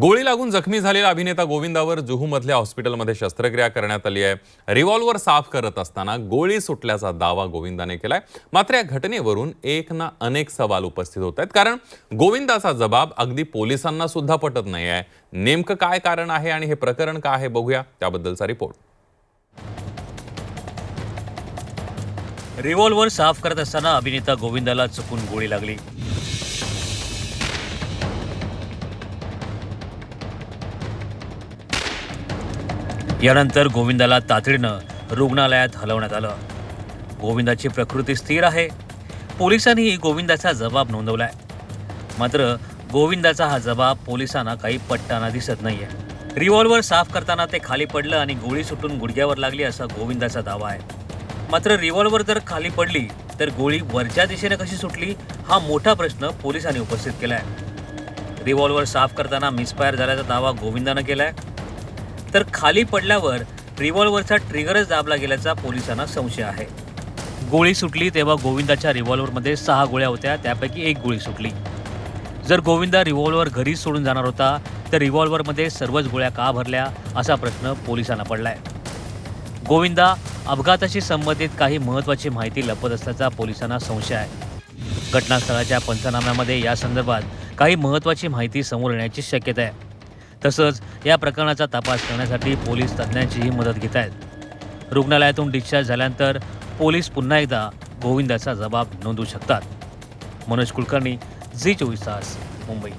गोळी लागून जखमी झालेला अभिनेता गोविंदावर जुहूमधल्या हॉस्पिटलमध्ये शस्त्रक्रिया करण्यात आली आहे. रिव्हॉल्वर साफ करत असताना गोळी सुटल्याचा दावा गोविंदाने केलाय. मात्र या घटनेवरून एक ना अनेक सवाल उपस्थित होत आहेत. कारण गोविंदाचा जबाब अगदी पोलिसांना सुद्धा पटत नाही आहे. नेमकं काय कारण आहे आणि हे प्रकरण काय आहे बघूया. त्याबद्दलचा रिपोर्ट. रिव्हॉल्वर साफ करत असताना अभिनेता गोविंदाला चुकून गोळी लागली. यानंतर गोविंदाला तातडीनं रुग्णालयात हलवण्यात आलं. गोविंदाची प्रकृती स्थिर आहे. पोलिसांनी गोविंदाचा जबाब नोंदवलाय. मात्र गोविंदाचा हा जबाब पोलिसांना काही पटताना दिसत नाहीये. रिव्हॉल्वर साफ करताना ते खाली पडलं आणि गोळी सुटून गुडघ्यावर लागली असा गोविंदाचा दावा आहे. मात्र रिव्हॉल्वर जर खाली पडली तर गोळी वरच्या दिशेने कशी सुटली हा मोठा प्रश्न पोलिसांनी उपस्थित केलाय. रिव्हॉल्वर साफ करताना मिसफायर झाल्याचा दावा गोविंदानं केलाय. तर खाली पडल्यावर रिव्हॉल्वरचा ट्रिगरच दाबला गेल्याचा पोलिसांना संशय आहे. गोळी सुटली तेव्हा गोविंदाच्या रिव्हॉल्वरमध्ये सहा गोळ्या होत्या त्यापैकी एक गोळी सुटली. जर गोविंदा रिव्हॉल्वर घरीच सोडून जाणार होता तर रिव्हॉल्वरमध्ये सर्वच गोळ्या का भरल्या असा प्रश्न पोलिसांना पडलाय. गोविंदा अपघाताशी संबंधित काही महत्त्वाची माहिती लपत असल्याचा पोलिसांना संशय आहे. घटनास्थळाच्या पंचनाम्यामध्ये या संदर्भात काही महत्त्वाची माहिती समोर येण्याची शक्यता आहे. तसंच या प्रकरणाचा तपास करण्यासाठी पोलीस तज्ज्ञांचीही मदत घेत आहेत. रुग्णालयातून डिस्चार्ज झाल्यानंतर पोलीस पुन्हा एकदा गोविंदाचा जबाब नोंदवू शकतात. मनोज कुलकर्णी झी चोवीस तास मुंबई.